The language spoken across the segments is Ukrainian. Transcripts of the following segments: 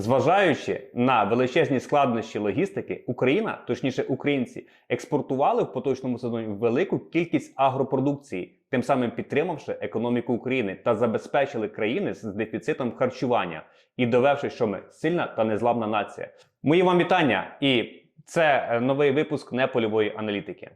Зважаючи на величезні складнощі логістики, Україна, точніше українці, експортували в поточному сезоні велику кількість агропродукції, тим самим підтримавши економіку України та забезпечили країни з дефіцитом харчування і довевши, що ми сильна та незламна нація. Мої вам вітання, і це е, новий випуск непольової аналітики.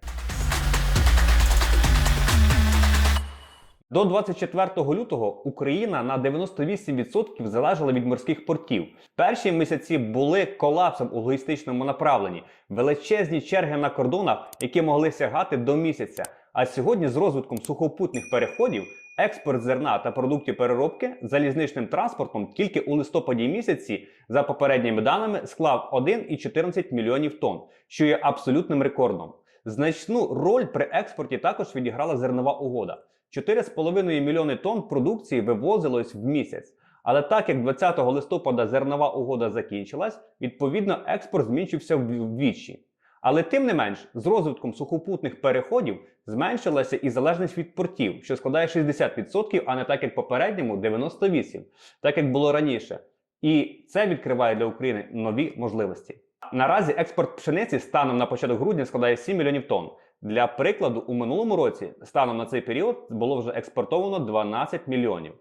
До 24 лютого Україна на 98% залежала від морських портів. Перші місяці були колапсом у логістичному направленні, величезні черги на кордонах, які могли сягати до місяця. А сьогодні з розвитком сухопутних переходів експорт зерна та продуктів переробки залізничним транспортом тільки у листопаді місяці, за попередніми даними, склав 1,14 мільйонів тонн, що є абсолютним рекордом. Значну роль при експорті також відіграла зернова угода. 4,5 мільйони тонн продукції вивозилось в місяць. Але так як 20 листопада зернова угода закінчилась, відповідно експорт зменшився вдвічі. Але тим не менш, з розвитком сухопутних переходів зменшилася і залежність від портів, що складає 60%, а не так як попередньому 98%, так як було раніше. І це відкриває для України нові можливості. Наразі експорт пшениці станом на початок грудня складає 7 мільйонів тонн. Для прикладу, у минулому році станом на цей період було вже експортовано 12 мільйонів.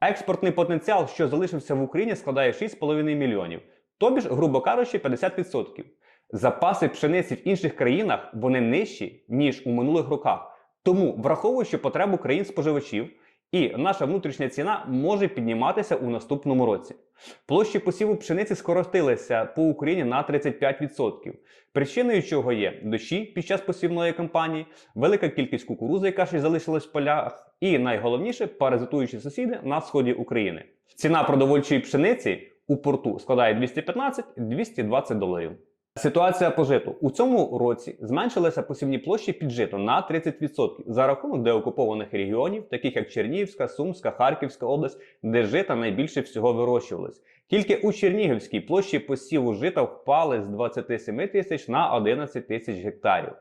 Експортний потенціал, що залишився в Україні, складає 6,5 мільйонів, тобі ж, грубо кажучи, 50%. Запаси пшениці в інших країнах вони нижчі, ніж у минулих роках. Тому, враховуючи потребу країн споживачів, і наша внутрішня ціна може підніматися у наступному році. Площі посіву пшениці скоротилися по Україні на 35%. Причиною чого є дощі під час посівної кампанії, велика кількість кукурузи, яка ще залишилась в полях, і найголовніше паразитуючі сусіди на сході України. Ціна продовольчої пшениці у порту складає 215-220 доларів. Ситуація по житу у цьому році зменшилися посівні площі під жито на 30% за рахунок деокупованих регіонів, таких як Чернігівська, Сумська, Харківська область, де жита найбільше всього вирощувалось. Тільки у Чернігівській площі посіву жита впали з 27 тисяч на 11 тисяч гектарів.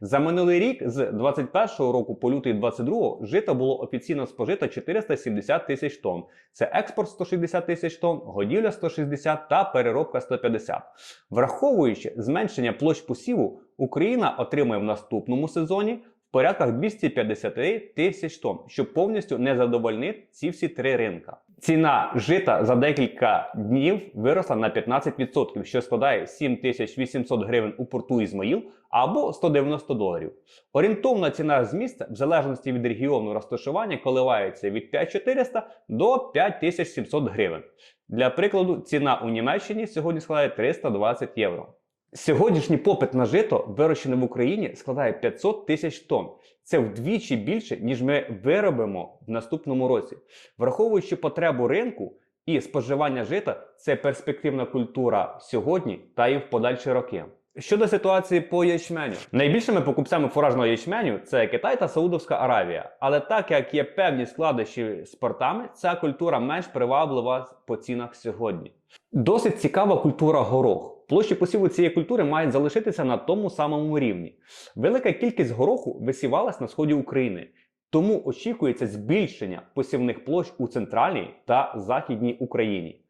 За минулий рік з 21 року по лютий 22 жита було офіційно спожито 470 тисяч тонн. Це експорт 160 тисяч тонн, годівля 160 та переробка 150. Враховуючи зменшення площ посіву, Україна отримує в наступному сезоні в порядках 250 тисяч тонн, що повністю не задовольнить ці всі три ринка. Ціна жита за декілька днів виросла на 15%, що складає 7800 гривень у порту Ізмаїл або 190 доларів. Орієнтовна ціна з місця, в залежності від регіону розташування, коливається від 5400 до 5700 гривень. Для прикладу, ціна у Німеччині сьогодні складає 320 євро. Сьогоднішній попит на жито, вирощене в Україні, складає 500 тисяч тонн. Це вдвічі більше, ніж ми виробимо в наступному році. Враховуючи потребу ринку і споживання жита, це перспективна культура сьогодні та і в подальші роки. Щодо ситуації по ячменю, найбільшими покупцями фуражного ячменю це Китай та Саудовська Аравія. Але так як є певні складощі з портами, ця культура менш приваблива по цінах сьогодні. Досить цікава культура горох. Площі посіву цієї культури мають залишитися на тому самому рівні. Велика кількість гороху висівалась на сході України, тому очікується збільшення посівних площ у центральній та західній Україні.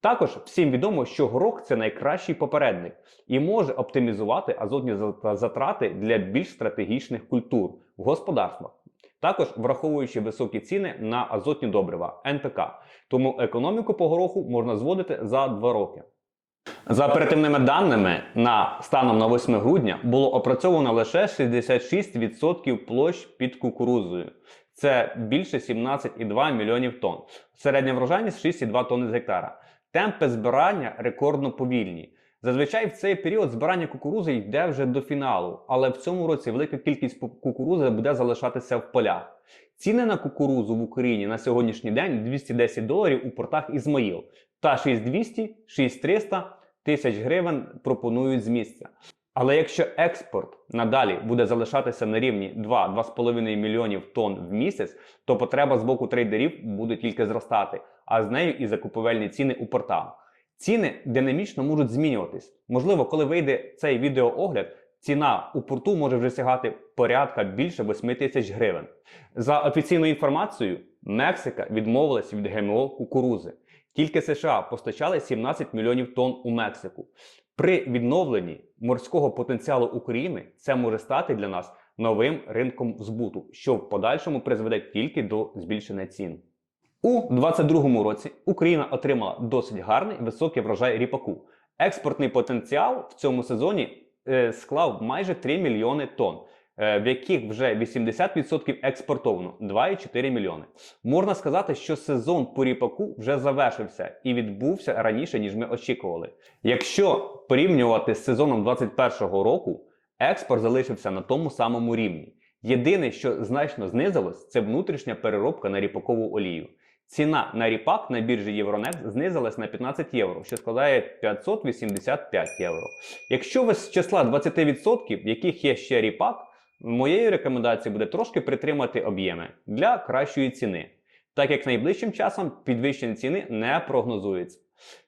Також всім відомо, що горох це найкращий попередник і може оптимізувати азотні затрати для більш стратегічних культур в господарствах. Також враховуючи високі ціни на азотні добрива НПК. Тому економіку по гороху можна зводити за 2 роки. За оперативними даними, на станом на 8 грудня було опрацьовано лише 66% площ під кукурузою. Це більше 17,2 мільйонів тонн. Середня врожайність 6,2 тонни з гектара. Темпи збирання рекордно повільні. Зазвичай в цей період збирання кукурузи йде вже до фіналу, але в цьому році велика кількість кукурузи буде залишатися в полях. Ціни на кукурузу в Україні на сьогоднішній день 210 доларів у портах Ізмаїл та 6200, 6300 тисяч гривень пропонують з місця. Але якщо експорт надалі буде залишатися на рівні 2-2,5 мільйонів тонн в місяць, то потреба з боку трейдерів буде тільки зростати, а з нею і закупівельні ціни у портах. Ціни динамічно можуть змінюватись. Можливо, коли вийде цей відеоогляд, ціна у порту може вже сягати порядка більше 8 тисяч гривень. За офіційною інформацією, Мексика відмовилась від ГМО кукурузи. Тільки США постачали 17 мільйонів тонн у Мексику. При відновленні морського потенціалу України це може стати для нас новим ринком збуту, що в подальшому призведе тільки до збільшення цін. У 2022 році Україна отримала досить гарний високий врожай ріпаку. Експортний потенціал в цьому сезоні е, склав майже 3 мільйони тонн, в яких вже 80% експортовано 2,4 мільйони. Можна сказати, що сезон по ріпаку вже завершився і відбувся раніше, ніж ми очікували. Якщо порівнювати з сезоном 2021 року, експорт залишився на тому самому рівні. Єдине, що значно знизилось, це внутрішня переробка на ріпакову олію. Ціна на ріпак на біржі Євронекс знизилась на 15 євро, що складає 585 євро. Якщо ви з числа 20%, в яких є ще ріпак, моєю рекомендацією буде трошки притримати об'єми для кращої ціни, так як найближчим часом підвищення ціни не прогнозується.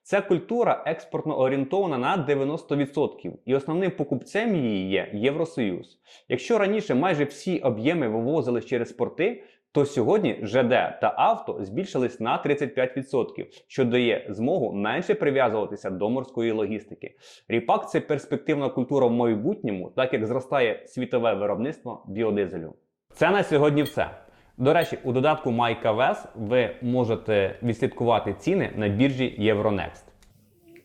Ця культура експортно орієнтована на 90%, і основним покупцем її є Євросоюз. Якщо раніше майже всі об'єми вивозили через порти, то сьогодні ЖД та авто збільшились на 35%, що дає змогу менше прив'язуватися до морської логістики. Ріпак це перспективна культура в майбутньому, так як зростає світове виробництво біодизелю. Це на сьогодні все. До речі, у додатку MyKVS ви можете відслідкувати ціни на біржі Euronext.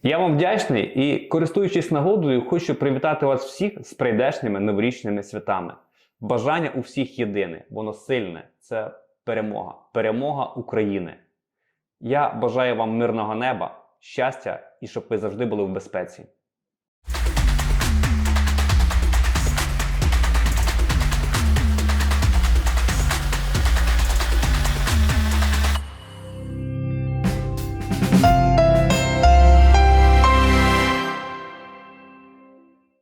Я вам вдячний і, користуючись нагодою, хочу привітати вас всіх з прийдешніми новорічними святами. Бажання у всіх єдине, воно сильне це перемога, перемога України. Я бажаю вам мирного неба, щастя і щоб ви завжди були в безпеці.